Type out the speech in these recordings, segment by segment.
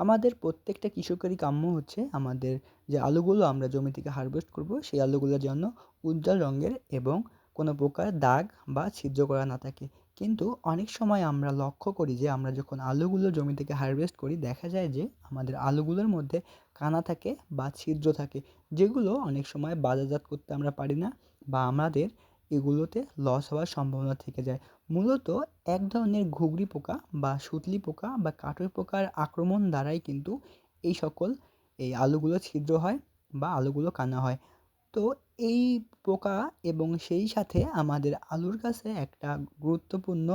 আমাদের প্রত্যেকটা কৃষকেরই কাম্য হচ্ছে আমাদের যে আলুগুলো আমরা জমি থেকে হারভেস্ট করব, সেই আলুগুলো যেন উজ্জ্বল রঙের এবং কোনো প্রকার দাগ বা ছিদ্র করা না থাকে। কিন্তু অনেক সময় আমরা লক্ষ্য করি যে, আমরা যখন আলুগুলো জমি থেকে হারভেস্ট করি, দেখা যায় যে আমাদের আলুগুলোর মধ্যে কানা থাকে বা ছিদ্র থাকে, যেগুলো অনেক সময় বাজারজাত করতে আমরা পারি না বা আমাদের এগুলোতে লস হওয়ার সম্ভাবনা থেকে যায়। মূলত এক ধরনের ঘুঘরি পোকা বা সুতলি পোকা বা কাটুই পোকার আক্রমণ দ্বারাই কিন্তু এই সকল এই আলুগুলো ছিদ্র হয় বা আলুগুলো কানা হয়। তো এই পোকা এবং সেই সাথে আমাদের আলুর কাছে একটা গুরুত্বপূর্ণ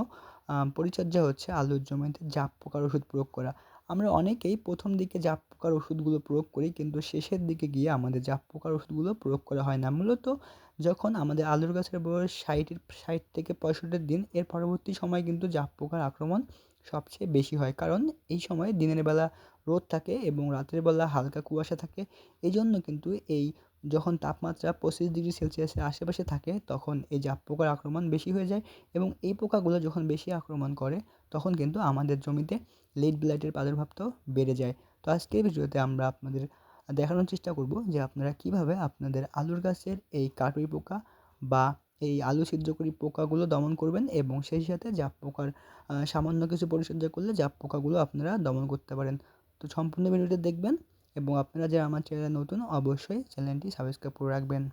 পরিচর্যা হচ্ছে আলুর জমিতে জাপ পোকার ওষুধ প্রয়োগ করা। আমরা অনেকেই প্রথম দিকে জাপ পোকার ওষুধগুলো প্রয়োগ করি, কিন্তু শেষের দিকে গিয়ে আমাদের জাপ পোকার ওষুধগুলো প্রয়োগ করা হয় না। মূলত যখন আমাদের আলুর গাছের বয়স ষাটের ষাট থেকে পঁয়ষট্টি দিন, এর পরবর্তী সময় কিন্তু জাপ পোকার আক্রমণ সবচেয়ে বেশি হয়। কারণ এই সময় দিনের বেলা রোদ থাকে এবং রাতের বেলা হালকা কুয়াশা থাকে। এই জন্য কিন্তু এই যখন তাপমাত্রা পঁচিশ ডিগ্রি সেলসিয়াসের আশেপাশে থাকে, তখন এই জাপ পোকার আক্রমণ বেশি হয়ে যায় এবং এই পোকাগুলো যখন বেশি আক্রমণ করে, তখন কিন্তু আমাদের জমিতে লেট ব্লাইটের প্রাদুর্ভাবটাও বেড়ে যায়। তো আজকের ভিডিওতে আমরা আপনাদের দেখানোর চেষ্টা করব যে আপনারা কীভাবে আপনাদের আলুর গাছের এই কাটুই পোকা বা এই আলু ছিদ্রকারী পোকাগুলো দমন করবেন এবং সেই সাথে জাপ পোকার সামান্য কিছু পরিচর্যা করলে জাপ পোকাগুলো আপনারা দমন করতে পারেন। তো সম্পূর্ণ ভিডিওটি দেখবেন। এবং আপনারা যারা আমার চ্যানেলে নতুন, অবশ্যই চ্যানেলটি সাবস্ক্রাইব করে রাখবেন।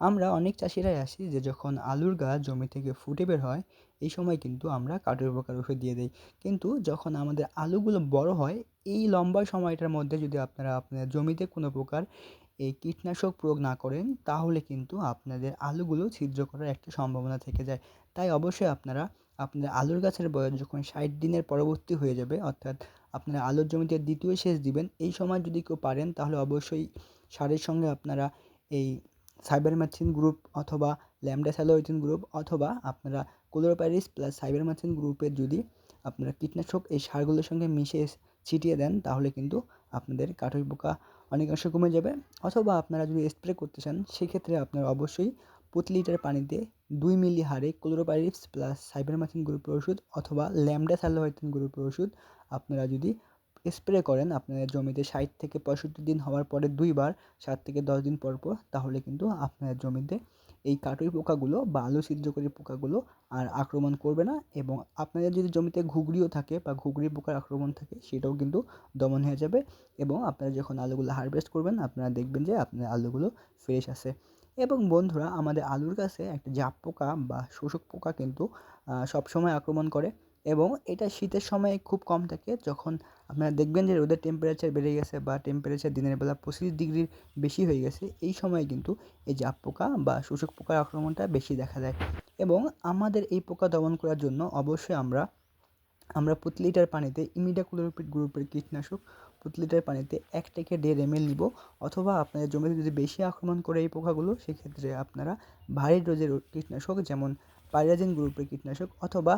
আমরা অনেক চাষিরাই আসি যে যখন আলুর গাছ জমি থেকে ফুটে বের হয়, এই সময় কিন্তু আমরা কাটুই পোকার ওষুধ দিয়ে দিই। কিন্তু যখন আমাদের আলুগুলো বড় হয়, এই লম্বা সময়টার মধ্যে যদি আপনারা আপনার জমিতে কোনো প্রকার এই কীটনাশক প্রয়োগ না করেন, তাহলে কিন্তু আপনাদের আলুগুলো ছিদ্র করার একটা সম্ভাবনা থেকে যায়। তাই অবশ্যই আপনারা আপনাদের আলুর গাছের বয়স যখন ষাট দিনের পরবর্তী হয়ে যাবে, অর্থাৎ আপনারা আলুর জমিতে দ্বিতীয় সেচ দিবেন। এই সময় যদি কেউ পারেন, তাহলে অবশ্যই সারের সঙ্গে আপনারা এই সাইবারমেথ্রিন গ্রুপ অথবা ল্যামডা স্যালোইথিন গ্রুপ অথবা আপনারা ক্লোরোপাইরিস প্লাস সাইবারমেথ্রিন গ্রুপের যদি আপনারা কীটনাশক এই সারগুলোর সঙ্গে মিশিয়ে ছিটিয়ে দেন, তাহলে কিন্তু আপনাদের কাঠুই পোকা অনেকাংশে কমে যাবে। অথবা আপনারা যদি স্প্রে করতে চান, সেক্ষেত্রে আপনারা অবশ্যই প্রতি লিটার পানিতে দুই মিলি হারে ক্লোরোপাইরিস প্লাস সাইবারমাথিন গ্রুপের ওষুধ অথবা ল্যামডা স্যালোহাইথিন গ্রুপের ওষুধ আপনারা যদি স্প্রে করেন আপনাদের জমিতে ষাট থেকে পঁয়ষট্টি দিন হওয়ার পরে দুইবার, সাত থেকে দশ দিন পর পর, তাহলে কিন্তু আপনার জমিতে এই কাটুই পোকাগুলো বা আলু ছিদ্রকারী পোকাগুলো আর আক্রমণ করবে না এবং আপনাদের যদি জমিতে ঘুগরিও থাকে বা ঘুগরি পোকার আক্রমণ থাকে সেটাও কিন্তু দমন হয়ে যাবে এবং আপনারা যখন আলুগুলো হারভেস্ট করবেন, আপনারা দেখবেন যে আপনার আলুগুলো ফ্রেশ আছে। এবং বন্ধুরা আমাদের আলুর গাছে একটা জাপ পোকা বা শোষক পোকা কিন্তু সবসময় আক্রমণ করে এবং এটা শীতের সময় খুব কম থাকে। যখন আপনারা দেখবেন যে রোদের টেম্পারেচার বেড়ে গেছে বা টেম্পারেচার দিনের বেলা পঁচিশ ডিগ্রির বেশি হয়ে গেছে, এই সময় কিন্তু এই জাপ পোকা বা শোষক পোকার আক্রমণটা বেশি দেখা যায় এবং আমাদের এই পোকা দমন করার জন্য অবশ্যই আমরা আমরা প্রতি লিটার পানিতে ইমিডাক্লোরোপিড গ্রুপের কীটনাশক প্রতি লিটার পানিতে এক থেকে দেড় এম এল নিব অথবা আপনাদের জমিতে যদি বেশি আক্রমণ করে এই পোকাগুলো, সেক্ষেত্রে আপনারা ভারী ডোজের কীটনাশক যেমন পাইরাজিন গ্রুপের কীটনাশক অথবা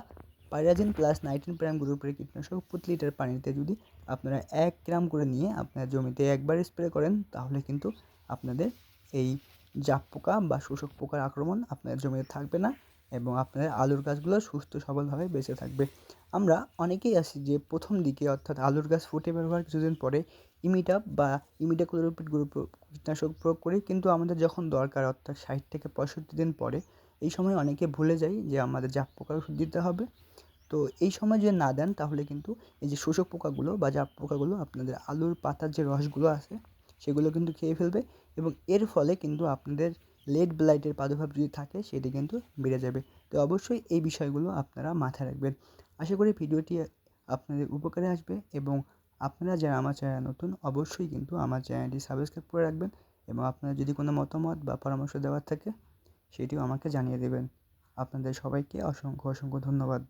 পাইরাজিন প্লাস নাইট্রিন প্রাইম গ্রুপের কীটনাশক প্রতি লিটার পানিতে যদি আপনারা এক গ্রাম করে নিয়ে আপনার জমিতে একবার স্প্রে করেন, তাহলে কিন্তু আপনাদের এই জাপ পোকা বা শোষক পোকার আক্রমণ আপনার জমিতে থাকবে না। এবং আপনাদের আলুর গাছগুলো সুস্থ সবলভাবে বেঁচে থাকবে। আমরা অনেকেই আছি যে প্রথম দিকে অর্থাৎ আলুর গাছ ফুটে বের হওয়ার কিছুদিন পরে ইমিটাপ বা ইমিডাক্লোরোপিড গ্রুপ কীটনাশক প্রয়োগ করি। কিন্তু আমাদের যখন দরকার অর্থাৎ ষাট থেকে পঁয়ষট্টি দিন পরে, এই সময় অনেকে ভুলে যাই যে আমাদের জাপ পোকার ওষুধ দিতে হবে। তো এই সময় যদি না দেন, তাহলে কিন্তু এই যে শোষক পোকাগুলো বা জাপ পোকাগুলো, আপনাদের আলুর পাতার যে রসগুলো আছে, সেগুলো কিন্তু খেয়ে ফেলবে এবং এর ফলে কিন্তু আপনাদের লেড ব্লাইটের প্রাদুর্ভাব যদি থাকে, সেটি কিন্তু বেড়ে যাবে। তো অবশ্যই এই বিষয়গুলো আপনারা মাথায় রাখবেন। আশা করি ভিডিওটি আপনাদের উপকারে আসবে এবং আপনারা যারা আমার চ্যানেল নতুন, অবশ্যই কিন্তু আমার চ্যানেলটি সাবস্ক্রাইব করে রাখবেন এবং আপনার যদি কোনো মতামত বা পরামর্শ দেওয়ার থাকে, সেটিও আমাকে জানিয়ে দেবেন। আপনাদের সবাইকে অসংখ্য অসংখ্য ধন্যবাদ।